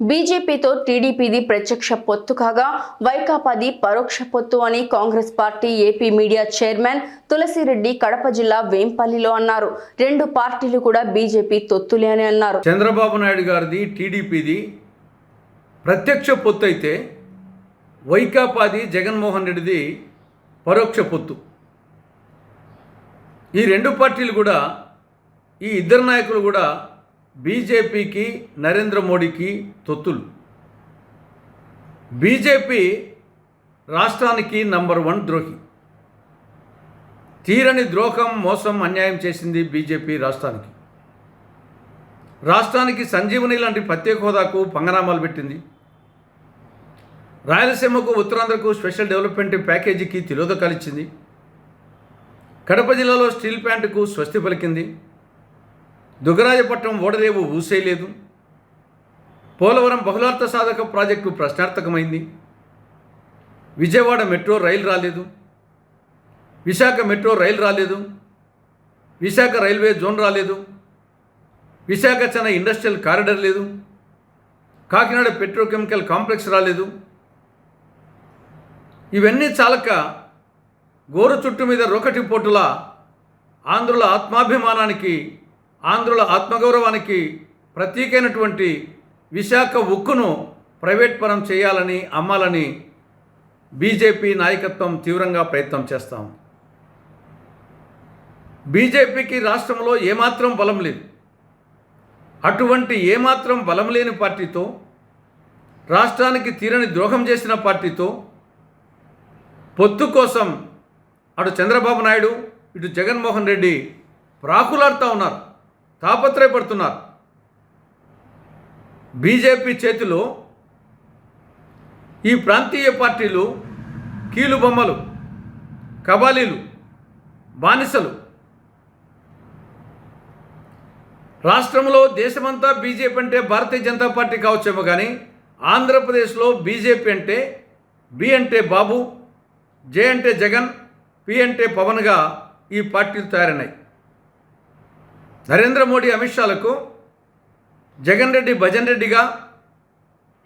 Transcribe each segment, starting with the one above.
బీజేపీతో టీడీపీది ప్రత్యక్ష పొత్తు కాగా వైకాపాది పరోక్ష పొత్తు అని Congress party AP media chairman Tulasireddy Kadapa జిల్లా వేంపల్లిలో అన్నారు. రెండు పార్టీలు కూడా బీజేపీ తొత్తులే అని అన్నారు. చంద్రబాబు నాయుడు గారిది టీడీపీది ప్రత్యక్ష పొత్తు అయితే వైకాపాది జగన్మోహన్ రెడ్డిది పరోక్ష పొత్తు. ఈ రెండు పార్టీలు కూడా ఈ ఇద్దరు నాయకులు కూడా బీజేపీకి నరేంద్ర మోడీకి తొత్తులు. బీజేపీ రాష్ట్రానికి నంబర్ వన్ ద్రోహి. తీరని ద్రోహం మోసం అన్యాయం చేసింది బీజేపీ రాష్ట్రానికి. రాష్ట్రానికి సంజీవని లాంటి ప్రత్యేక హోదాకు పంగనామాలు పెట్టింది. రాయలసీమకు ఉత్తరాంధ్రకు స్పెషల్ డెవలప్మెంట్ ప్యాకేజీకి తిలోదకాలిచ్చింది కడప జిల్లాలో స్టీల్ ప్లాంట్కు స్వస్తి పలికింది. దుగరాజపట్నం ఓడరేవు ఊసేయలేదు పోలవరం బహుళార్థ సాధక ప్రాజెక్టు ప్రశ్నార్థకమైంది. విజయవాడ మెట్రో రైలు రాలేదు. విశాఖ మెట్రో రైలు రాలేదు. విశాఖ రైల్వే జోన్ రాలేదు. విశాఖ చెన్న ఇండస్ట్రియల్ కారిడర్ లేదు. కాకినాడ పెట్రోకెమికల్ కాంప్లెక్స్ రాలేదు. ఇవన్నీ చాలక గోరు చుట్టు మీద రోకటి పోటుల ఆంధ్రుల ఆత్మాభిమానానికి ఆంధ్రుల ఆత్మగౌరవానికి ప్రతీకైనటువంటి విశాఖ ఉక్కును ప్రైవేట్ పరం చేయాలని అమ్మాలని బీజేపీ నాయకత్వం తీవ్రంగా ప్రయత్నం చేస్తాం. బీజేపీకి రాష్ట్రంలో ఏమాత్రం బలం లేదు. అటువంటి ఏమాత్రం బలం లేని పార్టీతో రాష్ట్రానికి తీరని ద్రోహం చేసిన పార్టీతో పొత్తు కోసం అటు చంద్రబాబు నాయుడు ఇటు జగన్మోహన్ రెడ్డి ప్రాకులాడుతూ ఉన్నారు. తాపత్రయపడుతున్నారు బీజేపీ చేతిలో ఈ ప్రాంతీయ పార్టీలు కీలుబొమ్మలు కబాలీలు బానిసలు. రాష్ట్రంలో దేశమంతా బీజేపీ అంటే భారతీయ జనతా పార్టీ కావచ్చేమో కానీ ఆంధ్రప్రదేశ్లో బీజేపీ అంటే బి అంటే బాబు జే అంటే జగన్ పి అంటే పవన్గా ఈ పార్టీలు తయారైనాయి. నరేంద్ర మోడీ అమిత్ షాలకు జగన్ రెడ్డి భజన్ రెడ్డిగా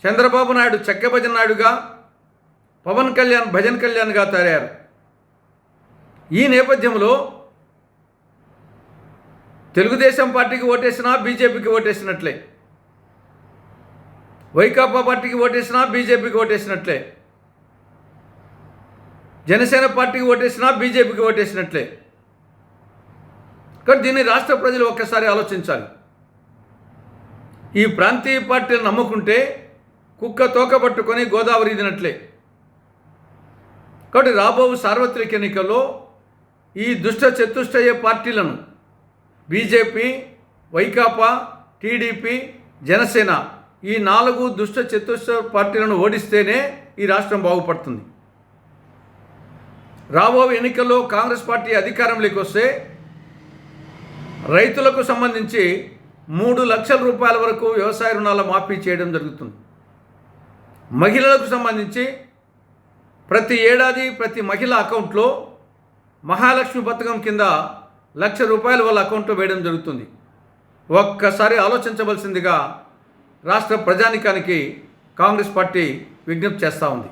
చంద్రబాబు నాయుడు చెక్క భజన్ నాయుడుగా పవన్ కళ్యాణ్ భజన్ కళ్యాణ్గా తయారు ఈ నేపథ్యంలో తెలుగుదేశం పార్టీకి ఓటేసినా బీజేపీకి ఓటేసినట్లే. వైకాపా పార్టీకి ఓటేసినా బీజేపీకి ఓటేసినట్లే. జనసేన పార్టీకి ఓటేసినా బీజేపీకి ఓటేసినట్లే. కానీ దీన్ని రాష్ట్ర ప్రజలు ఒక్కసారి ఆలోచించాలి. ఈ ప్రాంతీయ పార్టీలు నమ్ముకుంటే కుక్క తోక పట్టుకొని గోదావరి ఇదినట్లే. కాబట్టి రాబో సార్వత్రిక ఎన్నికల్లో ఈ దుష్ట చతుష్టయ పార్టీలను బీజేపీ వైకాపా టీడీపీ జనసేన ఈ నాలుగు దుష్ట చతుష్ట పార్టీలను ఓడిస్తేనే ఈ రాష్ట్రం బాగుపడుతుంది. రాబో ఎన్నికల్లో కాంగ్రెస్ పార్టీ అధికారంలోకి వస్తే రైతులకు సంబంధించి మూడు లక్షల రూపాయల వరకు వ్యవసాయ రుణాల మాఫీ చేయడం జరుగుతుంది. మహిళలకు సంబంధించి ప్రతి ఏడాది ప్రతి మహిళ అకౌంట్లో మహాలక్ష్మి పథకం కింద లక్ష రూపాయలు వాళ్ళ అకౌంట్లో వేయడం జరుగుతుంది. ఒక్కసారి ఆలోచించవలసిందిగా రాష్ట్ర ప్రజానికానికి కాంగ్రెస్ పార్టీ విజ్ఞప్తి చేస్తూ ఉంది.